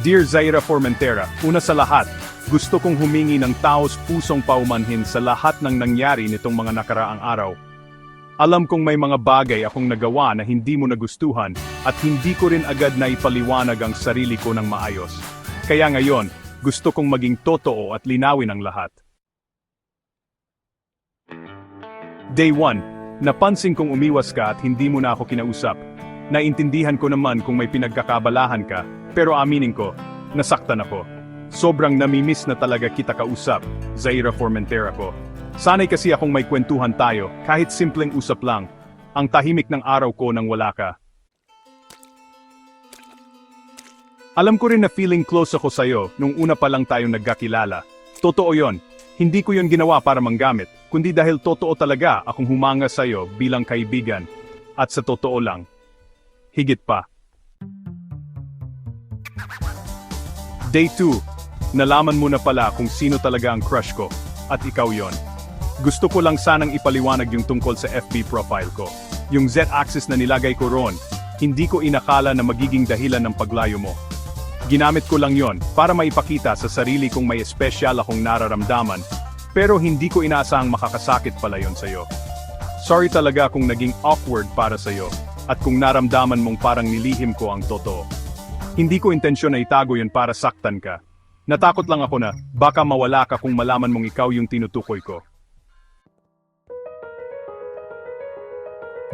Dear Zaira Formentera, una sa lahat, gusto kong humingi ng taos pusong paumanhin sa lahat ng nangyari nitong mga nakaraang araw. Alam kong may mga bagay akong nagawa na hindi mo nagustuhan at hindi ko rin agad na ipaliwanag ang sarili ko ng maayos. Kaya ngayon, gusto kong maging totoo at linawin ang lahat. Day 1, napansin kong umiwas ka at hindi mo na ako kinausap. Naintindihan ko naman kung may pinagkakabalahan ka, pero aminin ko, nasaktan ako. Sobrang namimiss na talaga kita kausap, Zaira Formentera ko. Sanay kasi akong may kwentuhan tayo, kahit simpleng usap lang. Ang tahimik ng araw ko nang wala ka. Alam ko rin na feeling close ako sa'yo nung una pa lang tayong nagkakilala. Totoo yon. Hindi ko yon ginawa para manggamit, kundi dahil totoo talaga akong humanga sa'yo bilang kaibigan. At sa totoo lang, higit pa. Day 2, nalaman mo na pala kung sino talaga ang crush ko, at ikaw yon. Gusto ko lang sanang ipaliwanag yung tungkol sa FB profile ko. Yung Z-axis na nilagay ko roon, hindi ko inakala na magiging dahilan ng paglayo mo. Ginamit ko lang yon para maipakita sa sarili kong may espesyal akong nararamdaman, pero hindi ko inaasahang makakasakit pala yon sa'yo. Sorry talaga kung naging awkward para sa'yo, at kung naramdaman mong parang nilihim ko ang totoo. Hindi ko intensyon na itago yun para saktan ka. Natakot lang ako na, baka mawala ka kung malaman mong ikaw yung tinutukoy ko.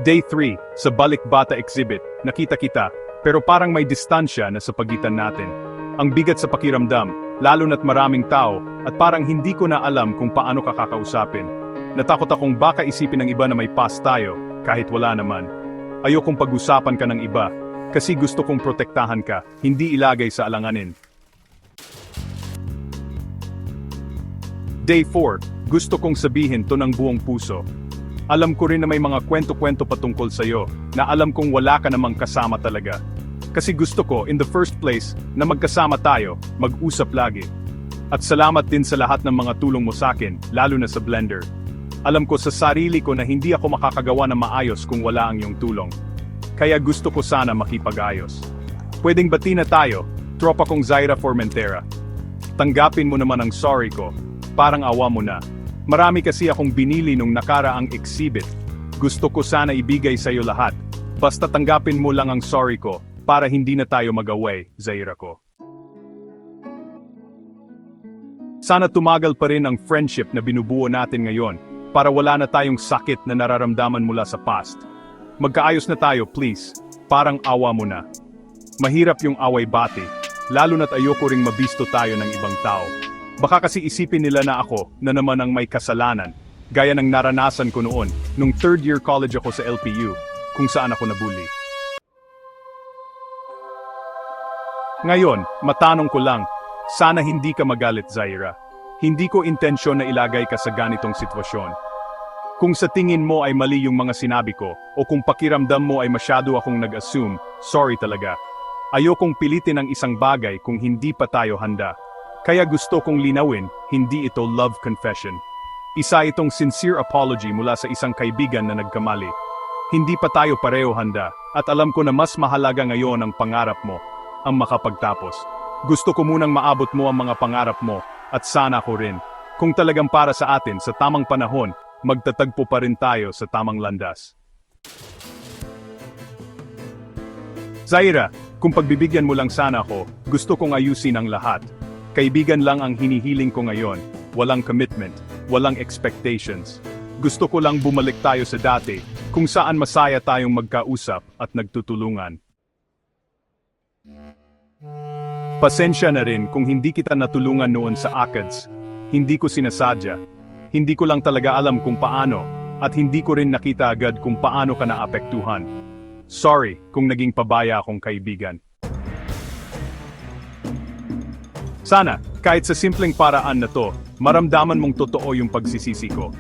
Day 3, sa Balikbata Exhibit, nakita kita, pero parang may distansya na sa pagitan natin. Ang bigat sa pakiramdam, lalo na't maraming tao, at parang hindi ko na alam kung paano ka kakausapin. Natakot akong baka isipin ng iba na may past tayo, kahit wala naman. Ayokong pag-usapan ka ng iba, kasi gusto kong protektahan ka, hindi ilagay sa alanganin. Day 4, gusto kong sabihin to ng buong puso. Alam ko rin na may mga kwento-kwento patungkol sa'yo, na alam kong wala ka namang kasama talaga. Kasi gusto ko, in the first place, na magkasama tayo, mag-usap lagi. At salamat din sa lahat ng mga tulong mo sa'kin, lalo na sa Blender. Alam ko sa sarili ko na hindi ako makakagawa ng maayos kung wala ang iyong tulong. Kaya gusto ko sana makipag-ayos. Pwedeng bati na tayo, tropa kong Zaira Formentera. Tanggapin mo naman ang sorry ko, parang awa mo na. Marami kasi akong binili nung nakaraang exhibit. Gusto ko sana ibigay sa'yo lahat. Basta tanggapin mo lang ang sorry ko, para hindi na tayo mag-away, Zaira ko. Sana tumagal pa rin ang friendship na binubuo natin ngayon, para wala na tayong sakit na nararamdaman mula sa past. Magkaayos na tayo, please. Parang awa mo na. Mahirap yung away-bati, lalo na't ayoko ring mabisto tayo ng ibang tao. Baka kasi isipin nila na ako na naman ang may kasalanan, gaya ng naranasan ko noon, nung third year college ako sa LPU, kung saan ako nabully. Ngayon, matanong ko lang, sana hindi ka magalit Zaira. Hindi ko intensyon na ilagay ka sa ganitong sitwasyon. Kung sa tingin mo ay mali yung mga sinabi ko, o kung pakiramdam mo ay masyado akong nag-assume, sorry talaga. Ayokong pilitin ang isang bagay kung hindi pa tayo handa. Kaya gusto kong linawin, hindi ito love confession. Isa itong sincere apology mula sa isang kaibigan na nagkamali. Hindi pa tayo pareho handa, at alam ko na mas mahalaga ngayon ang pangarap mo, ang makapagtapos. Gusto ko munang maabot mo ang mga pangarap mo, at sana ko rin. Kung talagang para sa atin sa tamang panahon, magtatagpo pa rin tayo sa tamang landas. Zaira, kung pagbibigyan mo lang sana ako, gusto kong ayusin ang lahat. Kaibigan lang ang hinihiling ko ngayon, walang commitment, walang expectations. Gusto ko lang bumalik tayo sa dati, kung saan masaya tayong magkausap at nagtutulungan. Pasensya na rin kung hindi kita natulungan noon sa ACADS. Hindi ko sinasadya. Hindi ko lang talaga alam kung paano, at hindi ko rin nakita agad kung paano ka naapektuhan. Sorry kung naging pabaya akong kaibigan. Sana, kahit sa simpleng paraan na to, maramdaman mong totoo yung pagsisisi ko.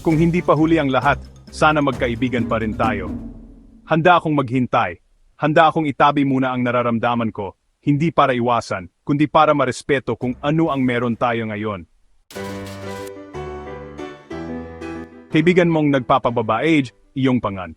Kung hindi pa huli ang lahat, sana magkaibigan pa rin tayo. Handa akong maghintay. Handa akong itabi muna ang nararamdaman ko, hindi para iwasan, kundi para marespeto kung ano ang meron tayo ngayon. Kaibigan mong nagpapababa age, iyong pangan.